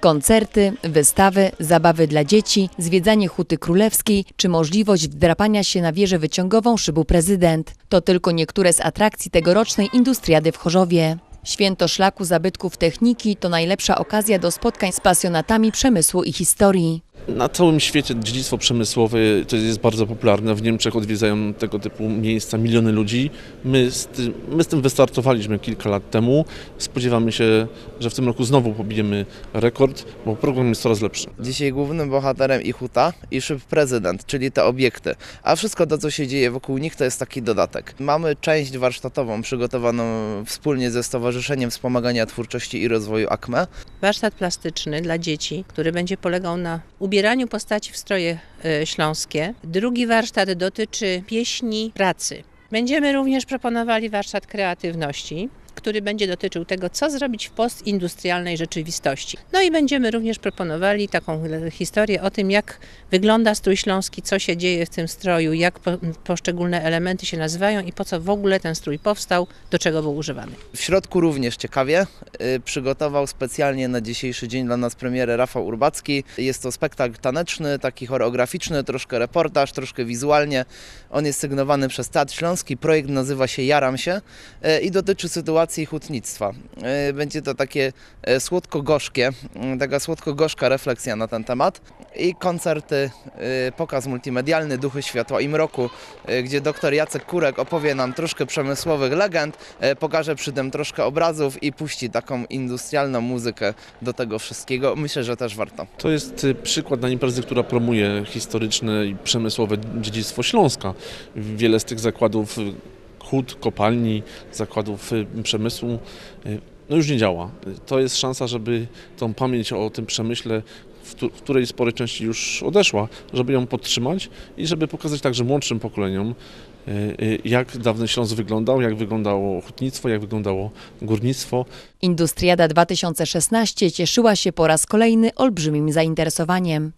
Koncerty, wystawy, zabawy dla dzieci, zwiedzanie Huty Królewskiej czy możliwość wdrapania się na wieżę wyciągową szybu prezydent. To tylko niektóre z atrakcji tegorocznej Industriady w Chorzowie. Święto Szlaku Zabytków Techniki to najlepsza okazja do spotkań z pasjonatami przemysłu i historii. Na całym świecie dziedzictwo przemysłowe to jest bardzo popularne. W Niemczech odwiedzają tego typu miejsca miliony ludzi. My z, tym, my z tym wystartowaliśmy kilka lat temu. Spodziewamy się, że w tym roku znowu pobijemy rekord, bo program jest coraz lepszy. Dzisiaj głównym bohaterem i huta, i szyb prezydent, czyli te obiekty. A wszystko to, co się dzieje wokół nich, to jest taki dodatek. Mamy część warsztatową przygotowaną wspólnie ze Stowarzyszeniem Wspomagania Twórczości i Rozwoju AKME. warsztat plastyczny dla dzieci, który będzie polegał na ubieraniu postaci w stroje e, śląskie. Drugi warsztat dotyczy pieśni pracy. Będziemy również proponowali warsztat kreatywności, który będzie dotyczył tego, co zrobić w postindustrialnej rzeczywistości. No i będziemy również proponowali taką historię o tym, jak wygląda strój śląski, co się dzieje w tym stroju, jak po, poszczególne elementy się nazywają i po co w ogóle ten strój powstał, do czego był używany. W środku również ciekawie y, przygotował specjalnie na dzisiejszy dzień dla nas premierę Rafał Urbacki. Jest to spektakl taneczny, taki choreograficzny, troszkę reportaż, troszkę wizualnie. On jest sygnowany przez Teatr Śląski. Projekt nazywa się Jaram się y, i dotyczy sytuacji hutnictwa. Y, Będzie to takie y, słodko-gorzkie, taka słodko-gorzka refleksja na ten temat i koncerty, y, pokaz multimedialny Duchy Światła i Mroku, gdzie dr Jacek Kurek opowie nam troszkę przemysłowych legend, e, pokaże przy tym troszkę obrazów i puści taką industrialną muzykę do tego wszystkiego. Myślę, że też warto. To jest przykład na imprezy, która promuje historyczne i przemysłowe dziedzictwo Śląska. Wiele z tych zakładów hut, kopalni, zakładów y, przemysłu y, no już nie działa. To jest szansa, żeby tą pamięć o tym przemyśle, w której sporej części już odeszła, żeby ją podtrzymać i żeby pokazać także młodszym pokoleniom, y, jak dawny Śląsk wyglądał, jak wyglądało hutnictwo, jak wyglądało górnictwo. Industriada 2016 cieszyła się po raz kolejny olbrzymim zainteresowaniem.